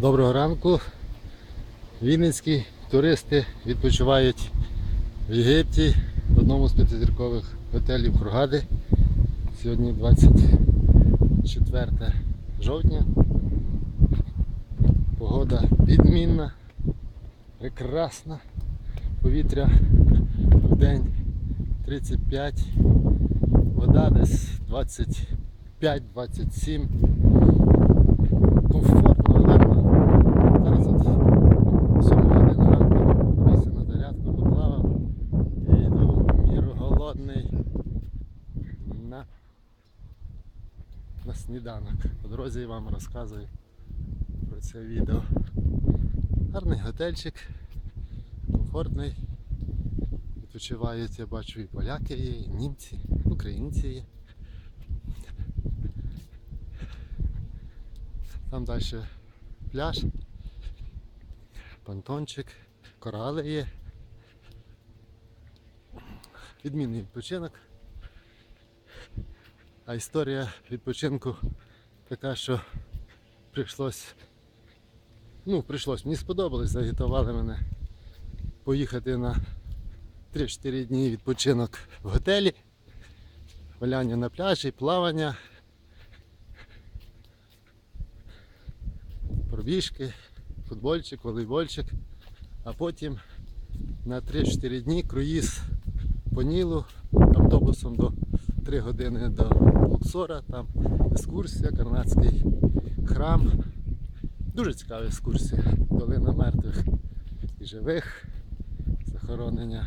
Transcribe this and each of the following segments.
Доброго ранку. Вінницькі туристи відпочивають в Єгипті в одному з п'ятизіркових готелів Хургади. Сьогодні 24 жовтня. Погода відмінна, прекрасна. Повітря в день 35, вода десь 25-27 комфортно, гарно. Зараз от 7 година ранку після на зарядку поплавав і йду в міру голодний на, на сніданок. По дорозі вам розказую про це відео. Гарний готельчик, комфортний. Відпочивають, я бачу, і поляки є, і німці, українці є. Там далі пляж, понтончик, корали є. Відмінний відпочинок. А історія відпочинку така, що прийшлось, ну, прийшлось, мені сподобалось, загітували мене поїхати на 3-4 дні відпочинок в готелі, валяння на пляжі, плавання. пробіжки, футбольчик, волейбольчик, а потім на 3-4 дні круїз по Нілу автобусом до 3 години до Луксора, там екскурсія, Карнацький храм. Дуже цікава екскурсія. Долина мертвих і живих, захоронення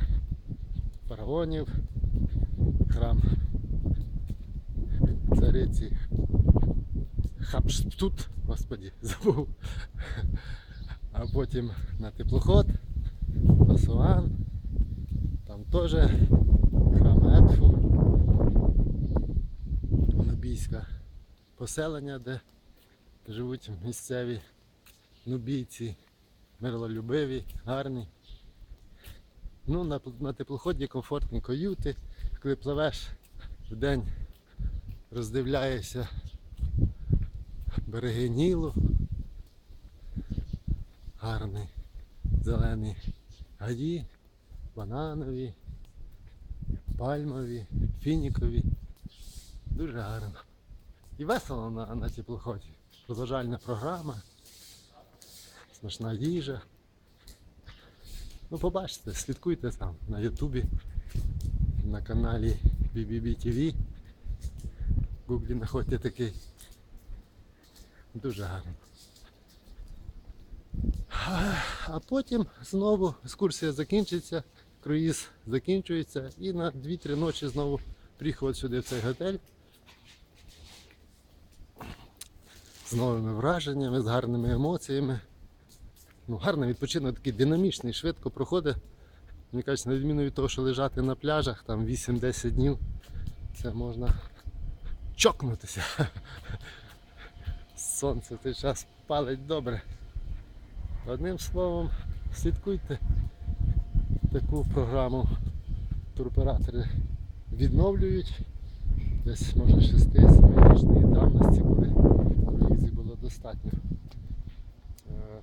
фараонів, храм цариці Хапштут, господі, забув. А потім на теплоход, Асуан, там теж храм Етфу, нубійське поселення, де живуть місцеві нубійці, миролюбиві, гарні. Ну, на, на теплоході комфортні каюти, коли пливеш в день, роздивляєшся береги Нілу. Гарний зелені гаї, бананові, пальмові, фінікові. Дуже гарно. І весело на, на теплоході. Розважальна програма, смачна їжа. Ну побачите, слідкуйте там на Ютубі, на каналі BBB TV. В Гуглі знаходьте такий. Дуже гарно. А потім знову екскурсія закінчиться, круїз закінчується і на 2-3 ночі знову приїхав сюди в цей готель. З новими враженнями, з гарними емоціями. Ну, гарний відпочинок такий динамічний, швидко проходить. Мені кажуть, на відміну від того, що лежати на пляжах там 8-10 днів, це можна чокнутися. Сонце в той час палить добре. Одним словом, слідкуйте таку програму туроператори відновлюють. Десь може 6-7 давності, коли достатньо. Е,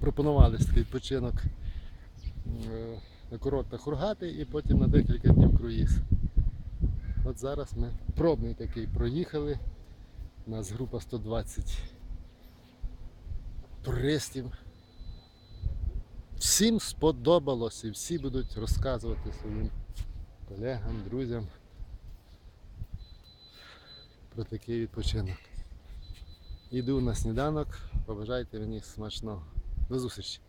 Пропонували такий відпочинок е, на курортах Хургати і потім на декілька днів круїз. От зараз ми пробний такий проїхали. У нас група 120 туристів. Всім сподобалось і всі будуть розказувати своїм колегам, друзям про такий відпочинок. Іду на сніданок, побажайте мені смачного. До зустрічі!